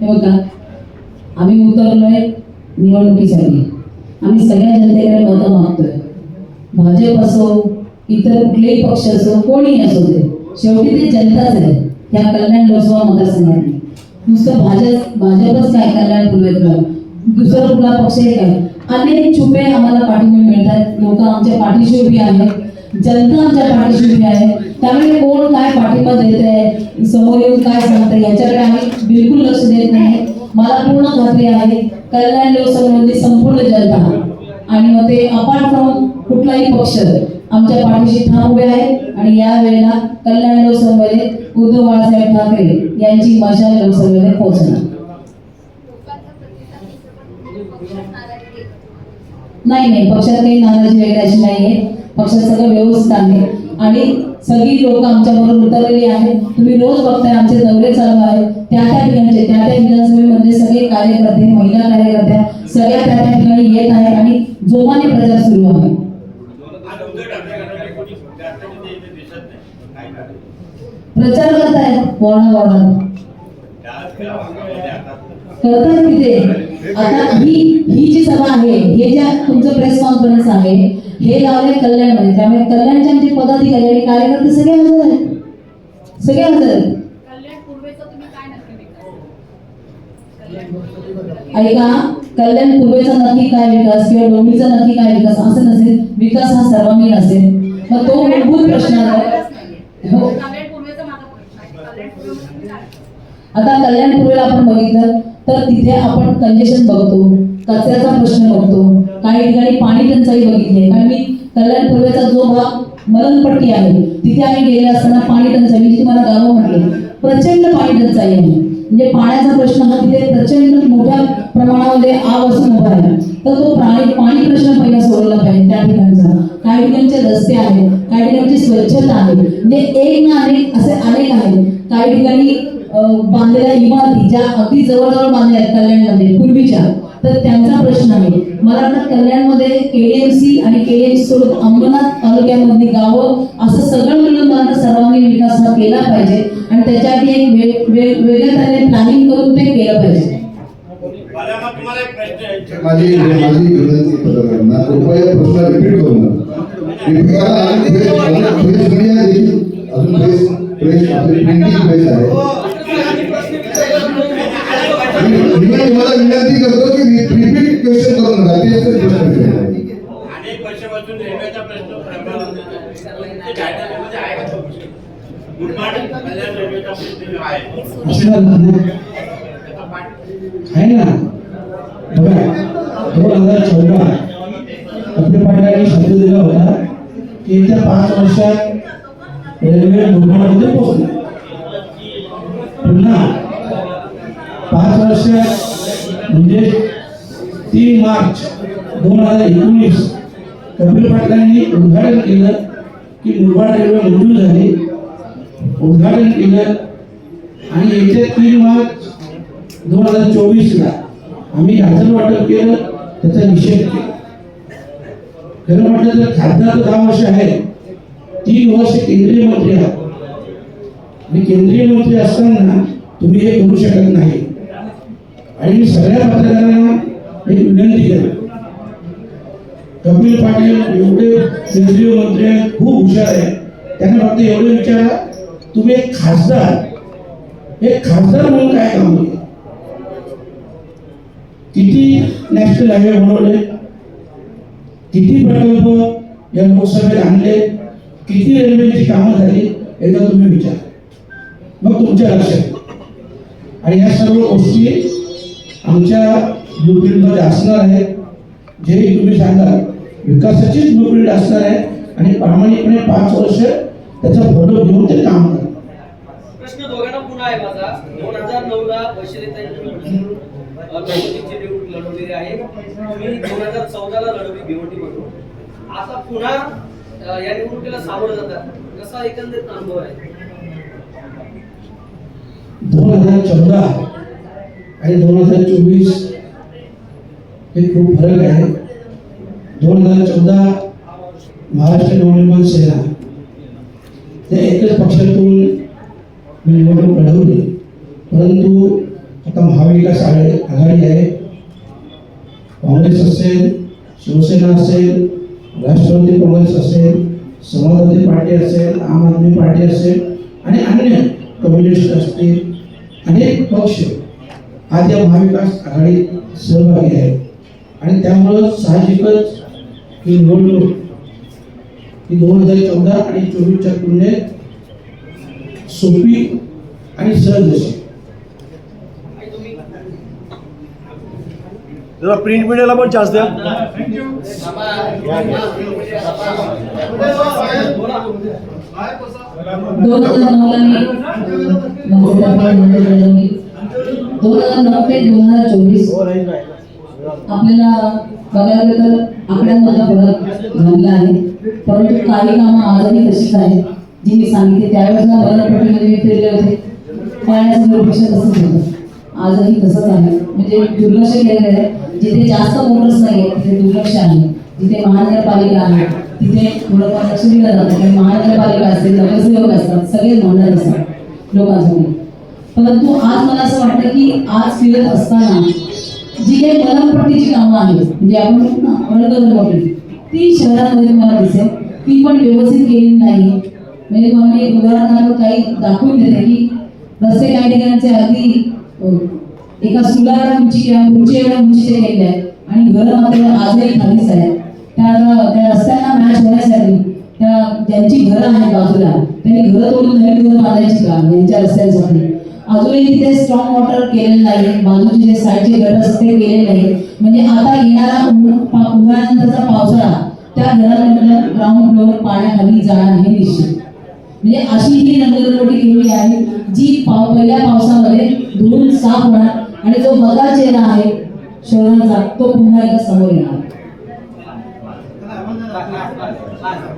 बघा आम्ही उतरलोय निवडणुकीसाठी आम्ही सगळ्या जनतेकडे मतं मागतोय. भाजप असो इतर कुठलेही पक्ष असो कोणी असो ते शेवटी ते जनताच आहे. त्या कल्याण लोकसभा मतदारसंघातली. नुसतं भाजप भाजपच काय कल्याण पूर्वेकर दुसरा कुठला पक्ष आहे काय अनेक छुपे आम्हाला पाठिंबे मिळतात. लोक आमच्या पाठीशी उभी आहेत. जनता आमच्या पाठीशी उभी आहे त्यामुळे कोण काय पाठिंबा देत आहे समोर येऊन काय सांगतंय याच्याकडे आम्ही बिलकुल लक्ष देत नाही. मला पूर्ण खात्री आहे कल्याण लोकसभेमधली संपूर्ण जनता आणि मग ते अपार्ट फ्रॉम कुठलाही पक्ष आमच्या पाठीशी ठाम उभे आहेत आणि या वेळेला कल्याण लोकसभेमध्ये उद्धव बाळासाहेब ठाकरे यांची मशाल लोकसभेमध्ये पोहोचणार. नाही नाही पक्षात काही नाराजी वगैरे अशी नाहीये. पक्षात सगळं व्यवस्थित आहे. आणि सगळी लोक आमच्याबरोबर उतरलेली आहेत. तुम्ही रोज बघताय आमचे दौरे चालू आहेत. त्या त्या ठिकाणचे त्या त्या विधानसभेमध्ये सगळे कार्यकर्ते महिला कार्यकर्त्या सगळ्या त्या त्या ठिकाणी येत आहे आणि जोमाने प्रचार सुरू आहे. प्रचार करतायत वॉर्ड वॉर्डात करतायत तिथे आता ही ही जी सभा आहे हे ज्या तुमचं प्रेस कॉन्फरन्स आहे हे लावले कल्याणमध्ये. त्यामुळे कल्याणचे आमचे पदाधिकारी आणि कार्यकर्ते सगळे हजर आहेत. सगळे हजर आहेत. ऐका कल्याण पूर्वेचा नक्की काय विकास किंवा डोंबीचा नक्की काय विकास असं नसेल विकास हा सर्वांगीण असेल. मग तो मूलभूत प्रश्न आहे. हो. आता कल्याण पूर्वेला आपण बघितलं तर तिथे आपण कंजेशन बघतो कचऱ्याचा प्रश्न बघतो काही ठिकाणी पाणी टंचाई बघितली आहे. कारण मी कल्याण पूर्वेचा जो भाग मरणपट्टी आहे तिथे आम्ही गेले असताना पाणी टंचाई मी तुम्हाला गावं म्हटले प्रचंड पाणी टंचाई आहे. म्हणजे पाण्याचा प्रश्न हा तिथे प्रचंड मोठ्या प्रमाणामध्ये आव असून उभा आहे. तर तो प्राणी पाणी प्रश्न पहिला सोडवला पाहिजे त्या ठिकाणचा. काही ठिकाणचे रस्ते आहेत काही ठिकाणची स्वच्छता आहे. म्हणजे एक ना अनेक असे अनेक आहेत. काही ठिकाणी बांधलेल्या इमारती ज्या अगदी जवळजवळ बांधल्या आहेत कल्याणमध्ये पूर्वीच्या तर त्यांचा प्रश्न आहे. मला वाटतं कल्याणमध्ये केडीएमसी आणि केडीएमसी सोबत अंबरनाथ तालुक्यामधली गावं असं सगळं मिळून मला सर्वांगीण विकास हा केला पाहिजे. आणि त्याच्यासाठी एक वेगळ्या तऱ्हेने प्लॅनिंग करून ते केलं पाहिजे. माझी माझी विनंती पत्रकारांना कृपया प्रश्न रिपीट करू नका अजून प्रेस प्रेस आपली प्रिंटिंग प्रेस आहे. मी मी तुम्हाला विनंती करतो की रिपीट क्वेश्चन करू नका ते प्रश्न विचारा. अनेक वर्षापासून रेल्वेचा प्रश्न आहे. ना बघा दोन हजार चौदा अब्दुल पाटलांनी शब्द दिला होता की येत्या पाच वर्षात रेल्वे मुरबाडमध्ये पोहोचणार. पुन्हा पाच वर्ष म्हणजे तीन मार्च दोन हजार एकोणीस कपिल पाटलांनी उद्घाटन केलं की मुरबाड रेल्वे मंजूर झाली. उद्घाटन केलं आणि येत्या तीन मार्च दोन हजार चोवीसला आम्ही गाजर वाटप केलं त्याचा निषेध केला. खरं म्हटलं तर खासदार दहा वर्ष आहे. तीन वर्ष केंद्रीय मंत्री आहात. आणि केंद्रीय मंत्री असताना तुम्ही हे करू शकत नाही. आणि मी सगळ्या पत्रकारांना एक विनंती केली कपिल पाटील एवढे केंद्रीय मंत्री आहेत खूप हुशार आहे त्यांना फक्त एवढे विचारा तुम्ही एक खासदार. एक खासदार म्हणून काय काम केलं किती नॅशनल हायवे बनवले? किती प्रकल्प या लोकसभेत आणले? किती रेल्वेची कामं झाली? एकदा तुम्ही विचार. मग तुमच्या लक्षात आणि ह्या सर्व गोष्टी आमच्या ब्लूप्रिंटमध्ये असणार आहेत. जे तुम्ही सांगाल विकासाचीच ब्लूप्रिंट असणार आहे आणि प्रामाणिकपणे पाच वर्ष त्याचा फॉलो घेऊन ते काम करणार प्रश्न दोघांना पुन्हा आहे माझा. दोन हजार नऊ ला वैशालीताई निवडणूक लढवलेली आहे. तुम्ही दोन हजार चौदा ला लढवली भिवंडी म्हणून. आता पुन्हा या निवडणुकीला सामोरं जातात. कसा एकंदरीत अनुभव आहे? हजार चौदा आणि दोन हजार चोवीस हे खूप फरक आहे. दोन हजार चौदा महाराष्ट्र नवनिर्माण सेना त्या एकच पक्षातून मी निवडणूक लढवली. परंतु आता महाविकास आघाडी आघाडी आहे. काँग्रेस असेल शिवसेना असेल राष्ट्रवादी काँग्रेस असेल समाजवादी पार्टी असेल आम आदमी पार्टी असेल आणि अन्य कम्युनिस्ट असतील अनेक पक्ष आज या महाविकास आघाडीत सहभागी आहेत आणि त्यामुळं साहजिकच ही निवडणूक ही दोन हजार चौदा आणि चोवीसच्या तुलनेत सोपी आणि सहज अशी जरा प्रिंट मीडियाला पण चान्स द्या. दोन हजार नऊला मी दोन हजार नऊ ते दोन हजार चोवीस आपल्याला बघायला तर आकड्यांमधला फरक झालेला आहे. परंतु काही कामं आजही तशीच आहेत. जी मी सांगितली त्यावेळेसला मरणपट्टीमध्ये मी फिरले होते. पाण्याचं दुर्लक्ष तसंच होतं आजही तसंच आहे. म्हणजे दुर्लक्ष केलेलं आहे. जिथे जास्त मोटर्स नाही आहेत तिथे दुर्लक्ष आहे. जिथे महानगरपालिका आहे तिथे थोडंफार लक्ष दिलं जातं कारण महानगरपालिका असेल नगरसेवक असतात सगळे भांडत असतात लोकांसमोर परंतु आज मला असं वाटतं की आज फिरत असताना जी काही मलमपट्टीची कामं आहेत म्हणजे आपण म्हणतो ती शहरामध्ये मला दिसेल. ती पण व्यवस्थित केली नाही. म्हणजे तुम्हाला एक उदाहरणार्थ काही दाखवून देते की रस्ते काही ठिकाणचे अगदी एका सुलाला उंची किंवा उंची एवढ्या उंचीचे केलेले आहेत. आणि घर मात्र आजही खालीच आहे त्या त्या रस्त्यांना मॅच होण्यासाठी त्या ज्यांची घरं आहेत बाजूला त्यांनी घरं तोडून नवीन घरं बांधायची का यांच्या रस्त्यांसाठी? अजूनही तिथे स्ट्रॉंग वॉटर केलेलं नाही बाजूचे जे साईडचे घर असते ते केलेले नाही म्हणजे आता येणारा उन्हाळ्यानंतरचा पावसाळा त्या घरामधलं ग्राउंड फ्लोअर पाण्याखाली जाणार हे निश्चित. म्हणजे अशी ही नगररोटी केली आहे जी पाव पहिल्या पावसामध्ये धुवून साफ होणार आणि जो बगा चेहरा आहे शहराचा तो पुन्हा एकदा समोर येणार. Aye.